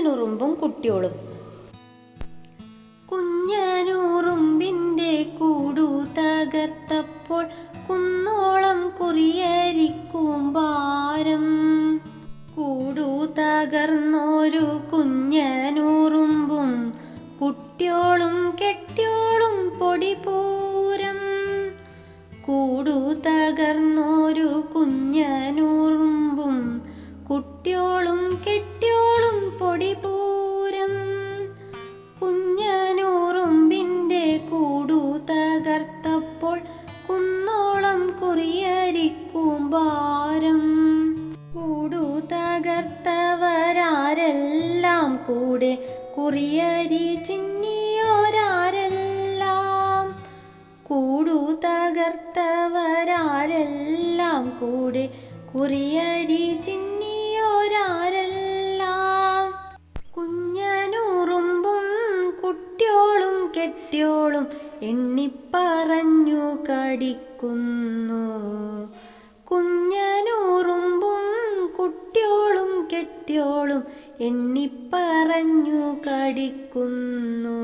കുഞ്ഞനുറുമ്പും കുട്ടിയോളും. കുഞ്ഞനുറുമ്പിന്റെ കൂടു തകർത്തപ്പോൾ കുന്നോളം കുറിയരിക്കും ഭാരം. കൂടു തകർന്നൊരു കുഞ്ഞനുറുമ്പും കുട്ടിയോളും കെട്ടിയോളും പൊടിപൂരം. കൂടു തകർന്നൊരു കുഞ്ഞനുറുമ്പും കുട്ടിയോളും കെട്ടിയോളും തകർത്തവരാരെല്ലാം കൂടെ കുറിയരി ചിന്നിയോരാരെല്ലാം. കൂടു തകർത്തവരാരെല്ലാം കൂടെ കുറിയരി ചിന്നിയോരാരെല്ലാം. കുഞ്ഞനൂറുമ്പും കുട്ടിയോളും കെട്ടിയോളും എണ്ണിപ്പറഞ്ഞു കടിക്കുന്നു. കുട്ടിയോളും എണ്ണിപ്പറഞ്ഞു കടിക്കുന്നു.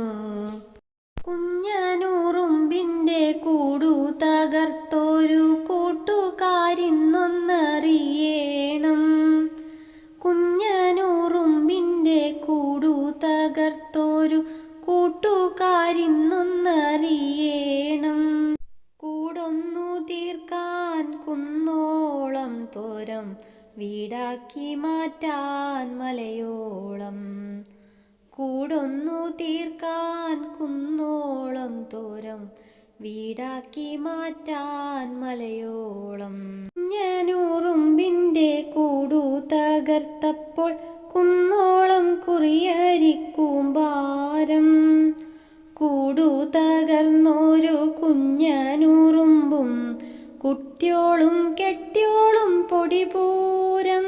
കുഞ്ഞനൂറുമ്പിന്റെ കൂടു തകർത്തൊരു കൂട്ടുകാരിന്നൊന്നറിയേണം. കുഞ്ഞനൂറുമ്പിന്റെ കൂടു തകർത്തൊരു കൂട്ടുകാരിന്നൊന്നറിയേണം. കൂടൊന്നു തീർക്കാൻ കുന്നോളം തോരം വീടാക്കി മാറ്റാൻ മലയോളം കൂടൊന്നു തീർക്കാൻ കുന്നോളം തോരം വീടാക്കി മാറ്റാൻ മലയോളം. ഞാനൂറുമ്പിന്റെ കൂടു തകർത്തപ്പോൾ കുന്നോളം കുറിയരിക്കും കുട്ടിയോളും കെട്ടിയോളും പൊടിപൂരം